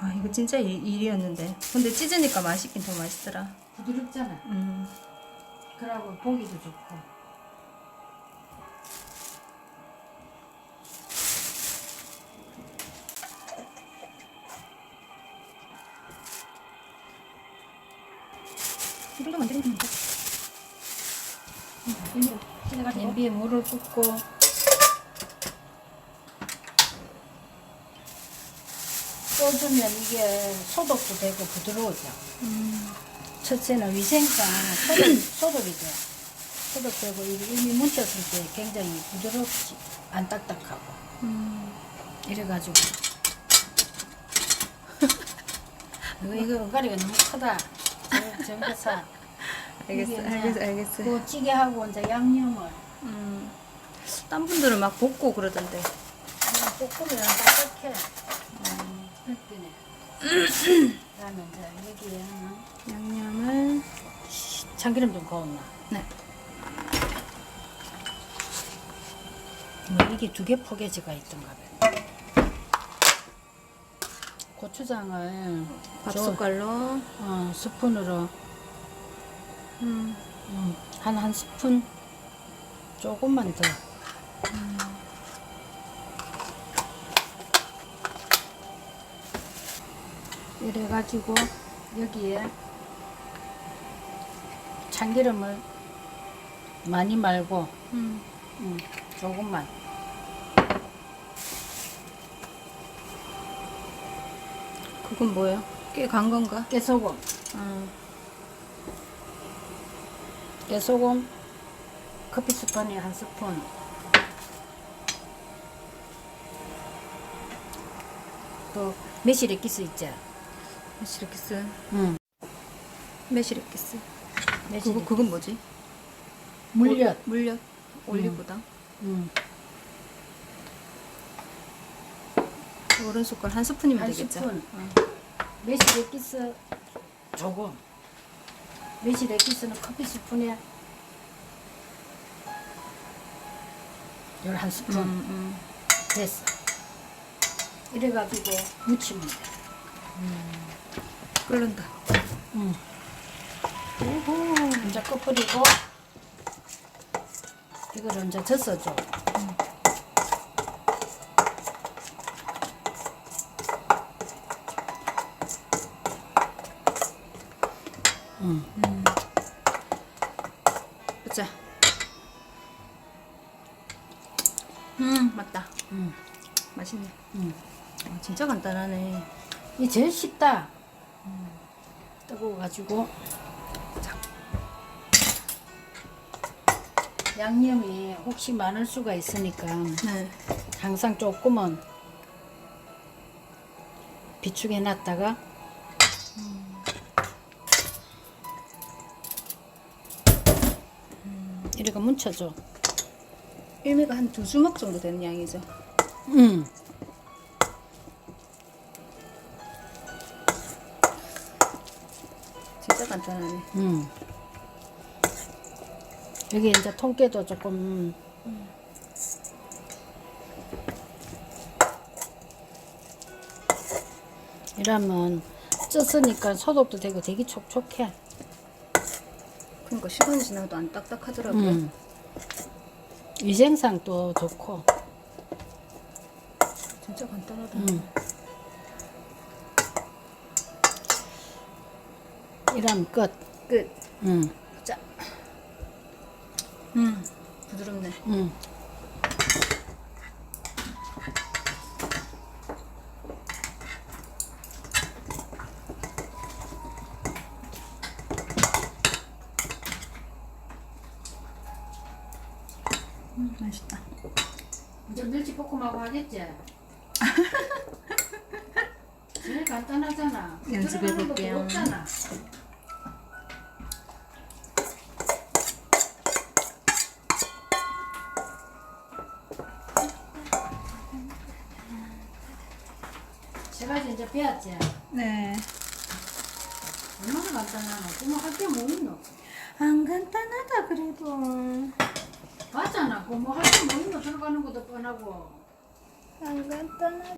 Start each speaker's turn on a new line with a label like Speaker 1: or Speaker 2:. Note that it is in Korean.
Speaker 1: 아 이거 진짜 일- 일이었는데. 근데 찢으니까 맛있긴 더 맛있더라.
Speaker 2: 부드럽잖아.
Speaker 1: 음.
Speaker 2: 그러고 보기도 좋고.
Speaker 1: 이 정도 만들면 됩니다.
Speaker 2: 냄비에 물을 붓고 쪄주면 이게 소독도 되고 부드러워져.
Speaker 1: 음.
Speaker 2: 첫째는 위생상 소독, 소독이 돼. 소독되고 이미 뭉쳤을 때 굉장히 부드럽지. 안 딱딱하고.
Speaker 1: 음.
Speaker 2: 이래가지고. 이거, 이거 은가리가 너무 크다. 저- 저거 사.
Speaker 1: 알겠어, 알겠어, 알겠어.
Speaker 2: 그 찌개하고 이제 양념을
Speaker 1: 음. 딴 분들은 막 볶고 그러던데.
Speaker 2: 볶으면 딱딱해. 음, 그다음에 이제 여기에
Speaker 1: 양념을.
Speaker 2: 참기름 좀 거었나.
Speaker 1: 네.
Speaker 2: 뭐 이게 두 개 포개지가 있던가 봐. 고추장을
Speaker 1: 밥
Speaker 2: 저-
Speaker 1: 숟갈로.
Speaker 2: 어, 스푼으로
Speaker 1: 음.
Speaker 2: 음, 한한 스푼 조금만 더. 이래가지고 여기에 참기름을 많이 말고
Speaker 1: 음.
Speaker 2: 음, 조금만
Speaker 1: 그건 뭐예요? 꽤 간 건가?
Speaker 2: 깨소금
Speaker 1: 음.
Speaker 2: 깨소금 커피 스푼에 한 스푼 또 매실액기스 있지?
Speaker 1: 메시르키스.
Speaker 2: 응
Speaker 1: 메시르키스. 그거
Speaker 2: 매실액
Speaker 1: 그건 뭐지?
Speaker 2: 물엿
Speaker 1: 물엿. 올리고당.
Speaker 2: 응.
Speaker 1: 오른 숟갈 한 스푼이면
Speaker 2: 한
Speaker 1: 되겠죠?
Speaker 2: 스푼.
Speaker 1: 어.
Speaker 2: 매실액기스 조금 매실액기스는 커피 스푼에 열한 스푼
Speaker 1: 음, 음.
Speaker 2: 됐어 이래가지고 무치면 돼
Speaker 1: 끓는다.
Speaker 2: 응. 이제 꺼뿌리고 이거를 이제 젖어줘. 응.
Speaker 1: 보자. 음, 맞다.
Speaker 2: 응.
Speaker 1: 맛있네.
Speaker 2: 응.
Speaker 1: 아, 진짜 간단하네.
Speaker 2: 이 제일 쉽다. 뜨거워가지고 양념이 혹시 많을 수가 있으니까
Speaker 1: 네.
Speaker 2: 항상 조금은 비축해 놨다가 이렇게 뭉쳐줘.
Speaker 1: 일미가 한 두 주먹 정도 되는 양이죠.
Speaker 2: 응.
Speaker 1: 진짜 간단하네.
Speaker 2: 응. 여기 이제 통깨도 조금 이러면 쪘으니까 소독도 되고 되게 촉촉해.
Speaker 1: 그러니까 시간이 지나도 안 딱딱하더라고요.
Speaker 2: 음. 위생상 또 좋고.
Speaker 1: 진짜 간단하다.
Speaker 2: 음. 이러면 끝.
Speaker 1: 끝.
Speaker 2: 음.
Speaker 1: 자. 음, 부드럽네.
Speaker 2: 음.
Speaker 1: 음, 맛있다.
Speaker 2: 이제 멸치 볶음하고 하겠지? 제일 간단하잖아.
Speaker 1: 연습해 볼게요.
Speaker 2: 없잖아. 이제 배웠지?
Speaker 1: 네.
Speaker 2: 얼마나 간단하나. 그뭐 할게 뭐 있노?
Speaker 1: 안 간단하다 그래도.
Speaker 2: 맞잖아. 그뭐 할게 뭐 있노? 들어가는 것도 뻔하고.
Speaker 1: 안 간단하다.